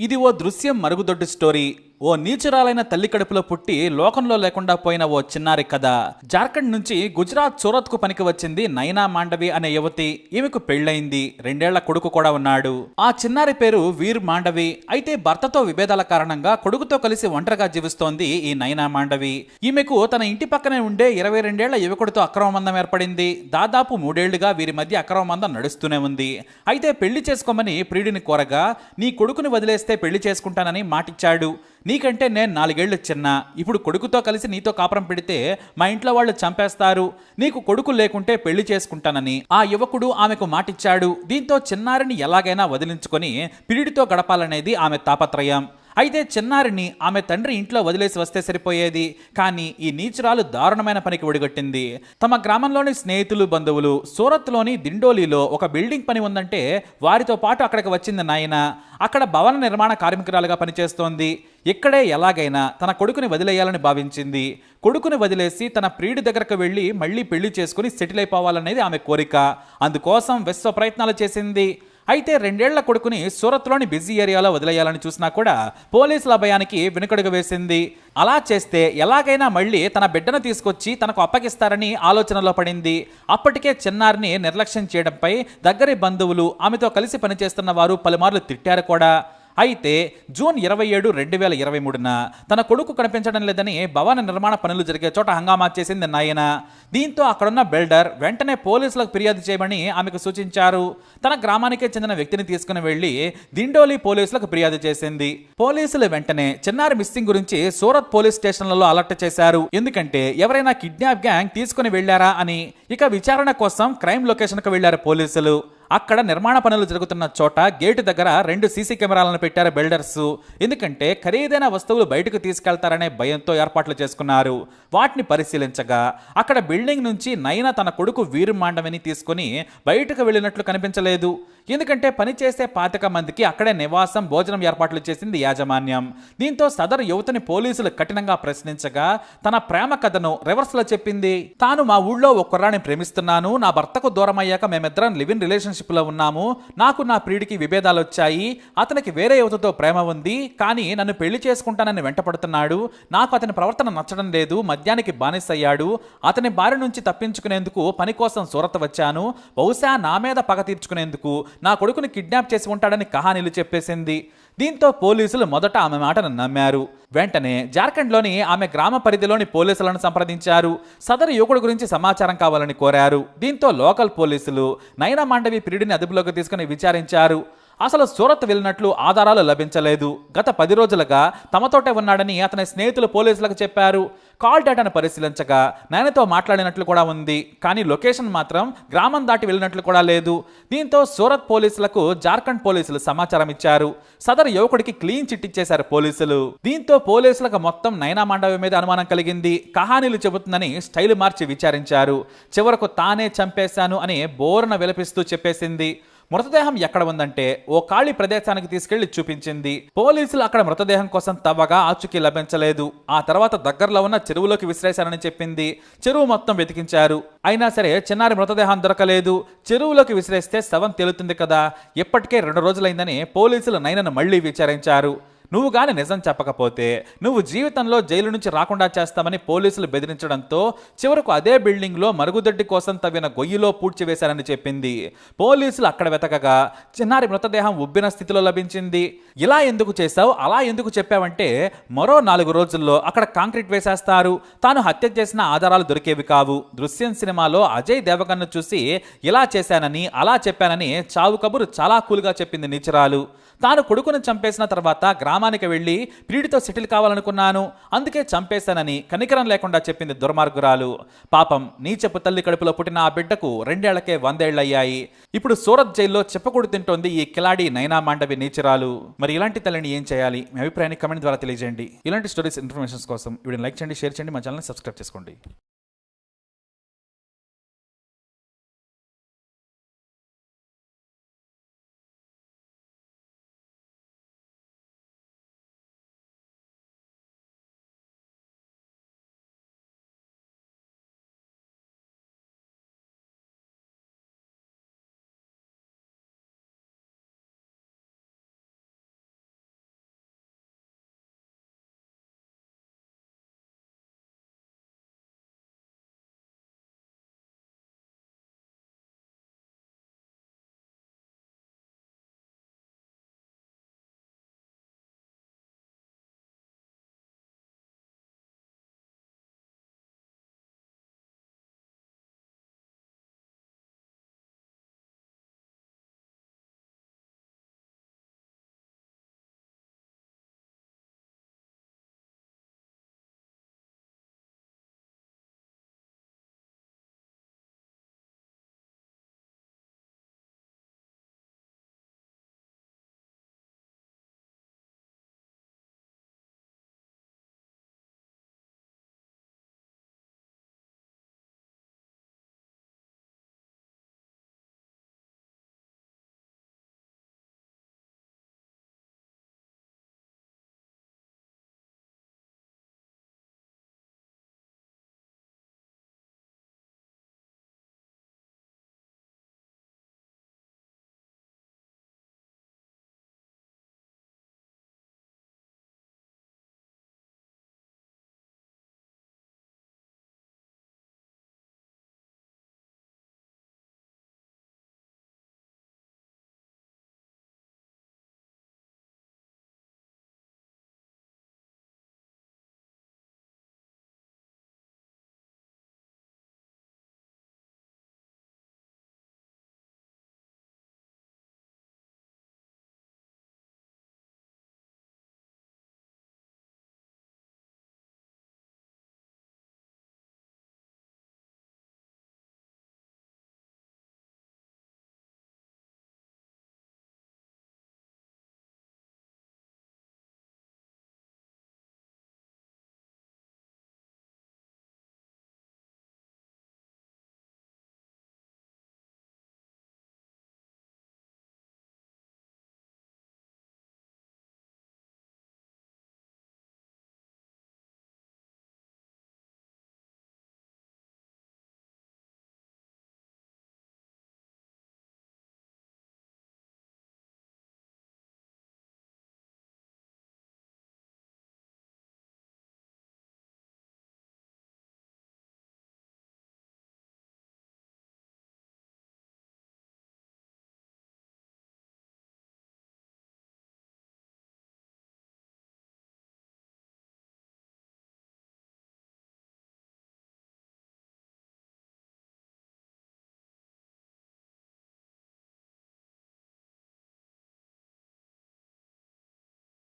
ఇది ఓ దృశ్యం మరుగుదొడ్డు స్టోరీ. ఓ నీచురాలైన తల్లి కడుపులో పుట్టి లోకంలో లేకుండా పోయిన ఓ చిన్నారి కథ. జార్ఖండ్ నుంచి గుజరాత్ సూరత్కు పనికి వచ్చింది నైనా మాండవి అనే యువతి. ఈమెకు పెళ్ళైంది రెండేళ్ళ కొడుకు కూడా ఉన్నాడు. ఆ చిన్నారి పేరు వీర్ మాండవి. అయితే భర్తతో విభేదాల కారణంగా కొడుకుతో కలిసి ఒంటరిగా జీవిస్తోంది ఈ నైనా మాండవి. ఈమెకు తన ఇంటి పక్కనే ఉండే ఇరవై రెండేళ్ళ యువకుడితో అక్రమబంధం ఏర్పడింది. దాదాపు మూడేళ్ళుగా వీరి మధ్య అక్రమబంధం నడుస్తూనే ఉంది. అయితే పెళ్ళి చేసుకోమని ప్రియుడిని కోరగా నీ కొడుకుని వదిలేస్తే పెళ్ళి చేసుకుంటానని మాటిచ్చాడు. నీకంటే నేను నాలుగేళ్ళు చిన్న ఇప్పుడు కొడుకుతో కలిసి నీతో కాపురం పెడితే మా ఇంట్లో వాళ్ళు చంపేస్తారు. నీకు కొడుకు లేకుంటే పెళ్ళి చేసుకుంటానని ఆ యువకుడు ఆమెకు మాటిచ్చాడు. దీంతో చిన్నారిని ఎలాగైనా వదిలించుకొని పిడితో గడపాలనేది ఆమె తాపత్రయం. అయితే చిన్నారిని ఆమె తండ్రి ఇంట్లో వదిలేసి వస్తే సరిపోయేది. కానీ ఈ నీచురాలు దారుణమైన పనికి ఒడిగట్టింది. తమ గ్రామంలోని స్నేహితులు బంధువులు సూరత్లోని దిండోలీలో ఒక బిల్డింగ్ పని ఉందంటే వారితో పాటు అక్కడికి వచ్చింది నాయన. అక్కడ భవన నిర్మాణ కార్మికురాలుగా పనిచేస్తోంది. ఇక్కడే ఎలాగైనా తన కొడుకుని వదిలేయాలని భావించింది. కొడుకుని వదిలేసి తన ప్రియుడి దగ్గరకు వెళ్ళి మళ్ళీ పెళ్ళి చేసుకుని సెటిల్ అయిపోవాలనేది ఆమె కోరిక. అందుకోసం విశ్వ ప్రయత్నాలు చేసింది. అయితే రెండేళ్ళ కొడుకుని సూరత్లోని బిజీ ఏరియాలో వదిలేయాలని చూసినా కూడా పోలీసుల భయానికి వెనుకడుగు వేసింది. అలా చేస్తే ఎలాగైనా మళ్ళీ తన బిడ్డను తీసుకొచ్చి తనకు అప్పగిస్తారని ఆలోచనలో పడింది. అప్పటికే చిన్నారిని నిర్లక్ష్యం చేయడంపై దగ్గరి బంధువులు ఆమెతో కలిసి పనిచేస్తున్న వారు పలుమార్లు తిట్టారు కూడా. అయితే జూన్ ఇరవై ఏడు రెండు వేల ఇరవై మూడున తన కొడుకు కనిపించడం లేదని భవన నిర్మాణ పనులు జరిగే చోట హంగామా చేసింది నాయన. దీంతో అక్కడున్న బిల్డర్ వెంటనే పోలీసులకు ఫిర్యాదు చేయమని ఆమెకు సూచించారు. తన గ్రామానికే చెందిన వ్యక్తిని తీసుకుని వెళ్ళి దిండోలి పోలీసులకు ఫిర్యాదు చేసింది. పోలీసులు వెంటనే చిన్నారి మిస్సింగ్ గురించి సూరత్ పోలీస్ స్టేషన్లలో అలర్ట్ చేశారు. ఎందుకంటే ఎవరైనా కిడ్నాప్ గ్యాంగ్ తీసుకుని వెళ్ళారా అని ఇక విచారణ కోసం క్రైమ్ లొకేషన్కు వెళ్ళారు పోలీసులు. అక్కడ నిర్మాణ పనులు జరుగుతున్న చోట గేటు దగ్గర రెండు సీసీ కెమెరాలను పెట్టారు బిల్డర్స్. ఎందుకంటే ఖరీదైన వస్తువులు బయటకు తీసుకెళ్తారనే భయంతో ఏర్పాట్లు చేసుకున్నారు. వాటిని పరిశీలించగా అక్కడ బిల్డింగ్ నుంచి నయన తన కొడుకు వీరు మాండవిని తీసుకుని బయటకు వెళ్ళినట్లు కనిపించలేదు. ఎందుకంటే పనిచేసే పాతిక మందికి అక్కడే నివాసం భోజనం ఏర్పాట్లు చేసింది యాజమాన్యం. దీంతో సదరు యువతని పోలీసులు కఠినంగా ప్రశ్నించగా తన ప్రేమ కథను రివర్స్లో చెప్పింది తాను మా ఊళ్ళో ఒక కుర్రాన్ని ప్రేమిస్తున్నాను నా భర్తకు దూరం అయ్యాక మేమిద్దరం లివ్ ఇన్ రిలేషన్షిప్లో ఉన్నాము నాకు నా ప్రియుడికి విభేదాలు వచ్చాయి అతనికి వేరే యువతతో ప్రేమ ఉంది కానీ నన్ను పెళ్ళి చేసుకుంటానని వెంటపడుతున్నాడు నాకు అతని ప్రవర్తన నచ్చడం లేదు మద్యానికి బానిసయ్యాడు అతని బారి నుంచి తప్పించుకునేందుకు పని కోసం సూరత్ వచ్చాను బహుశా నా మీద పగ తీర్చుకునేందుకు నా కొడుకుని కిడ్నాప్ చేసి ఉంటాడని కహానీలు చెప్పేసింది. దీంతో పోలీసులు మొదట ఆమె మాటను నమ్మారు. వెంటనే జార్ఖండ్లోని ఆమె గ్రామ పరిధిలోని పోలీసులను సంప్రదించారు. సదరు యువకుడు గురించి సమాచారం కావాలని కోరారు. దీంతో లోకల్ పోలీసులు నయన మాండవి పిరిడిని అదుపులోకి తీసుకుని విచారించారు. అసలు సూరత్ వెళ్ళినట్లు ఆధారాలు లభించలేదు. గత పది రోజులుగా తమతోటే ఉన్నాడని అతని స్నేహితులు పోలీసులకు చెప్పారు. కాల్ డేటాను పరిశీలించగా నయనతో మాట్లాడినట్లు కూడా ఉంది. కానీ లొకేషన్ మాత్రం గ్రామం దాటి వెళ్ళినట్లు కూడా లేదు. దీంతో సూరత్ పోలీసులకు జార్ఖండ్ పోలీసులు సమాచారం ఇచ్చారు. సదరు యువకుడికి క్లీన్ చిట్ ఇచ్చేశారు పోలీసులు. దీంతో పోలీసులకు మొత్తం నయనా మాండవి మీద అనుమానం కలిగింది. కహానీలు చెబుతుందని స్టైల్ మార్చి విచారించారు. చివరకు తానే చంపేశాను అని బోరన విలపిస్తూ చెప్పేసింది. మృతదేహం ఎక్కడ ఉందంటే ఓ ఖాళీ ప్రదేశానికి తీసుకెళ్ళి చూపించింది. పోలీసులు అక్కడ మృతదేహం కోసం తవ్వగా ఆచూకీ లభించలేదు. ఆ తర్వాత దగ్గరలో ఉన్న చెరువులోకి విసిరేశారని చెప్పింది. చెరువు మొత్తం వెతికించారు. అయినా సరే చిన్నారి మృతదేహం దొరకలేదు. చెరువులోకి విసిరేస్తే శవం తేలుతుంది కదా. ఇప్పటికే రెండు రోజులైందని పోలీసులు నైనను మళ్ళీ విచారించారు. నువ్వు కానీ నిజం చెప్పకపోతే నువ్వు జీవితంలో జైలు నుంచి రాకుండా చేస్తామని పోలీసులు బెదిరించడంతో చివరకు అదే బిల్డింగ్లో మరుగుదొడ్డి కోసం తవ్విన గొయ్యిలో పూడ్చివేశారని చెప్పింది. పోలీసులు అక్కడ వెతకగా చిన్నారి మృతదేహం ఉబ్బిన స్థితిలో లభించింది. ఇలా ఎందుకు చేశావు? అలా ఎందుకు చెప్పావంటే మరో నాలుగు రోజుల్లో అక్కడ కాంక్రీట్ వేసేస్తారు. తాను హత్య చేసిన ఆధారాలు దొరికేవి కావు. దృశ్యం సినిమాలో అజయ్ దేవగన్ను చూసి ఇలా చేశానని అలా చెప్పానని చావు కబురు చాలా కూల్గా చెప్పింది నిచరాలు. తాను కొడుకును చంపేసిన తర్వాత గ్రామానికి వెళ్ళి పీడితో సెటిల్ కావాలనుకున్నాను. అందుకే చంపేశానని కనికరం లేకుండా చెప్పింది దుర్మార్గురాలు. పాపం నీచపు తల్లి కడుపులో పుట్టిన ఆ బిడ్డకు రెండేళ్ళకే వందేళ్ళయ్యాయి. ఇప్పుడు సూరత్ జైల్లో చెప్పకూడు తింటోంది ఈ కిలాడి నైనా మాండవి నీచరాలు. మరి ఇలాంటి తల్లిని ఏం చేయాలి? మీ అభిప్రాయాన్ని కమెంట్ ద్వారా తెలియజేయండి. ఇలాంటి స్టోరీస్ ఇన్ఫర్మేషన్స్ కోసం వీడిని లైక్ చేయండి షేర్ చేయండి మా ఛానల్ని సబ్స్క్రైబ్ చేసుకోండి.